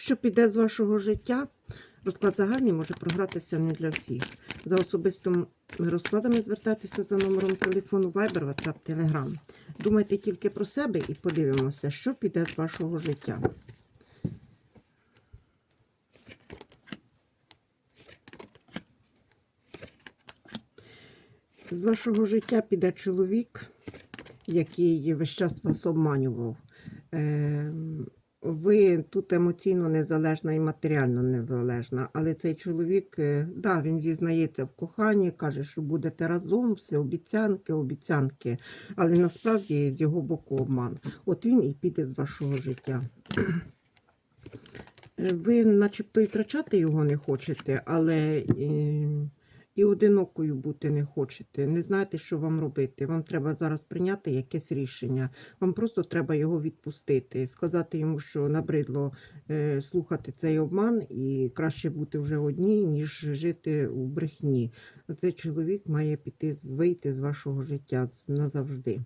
Що піде з вашого життя, розклад загальний може програтися не для всіх. За особистими розкладами звертайтеся за номером телефону Viber, WhatsApp, Telegram. Думайте тільки про себе і подивимося, що піде з вашого життя. З вашого життя піде чоловік, який весь час вас обманював. Е, Ви тут емоційно незалежна і матеріально незалежна, але цей чоловік, е, да, він зізнається в коханні, каже, що будете разом, все обіцянки, обіцянки, але насправді з його боку обман. От він і піде з вашого життя. Е, Ви начебто і втрачати його не хочете, але і, одинокою бути не хочете. Не знаєте, що вам робити. Вам треба зараз прийняти якесь рішення. Вам просто треба його відпустити, сказати йому, що набридло е, слухати цей обман і краще бути вже одній, ніж жити у брехні. Цей чоловік має піти, вийти з вашого життя назавжди.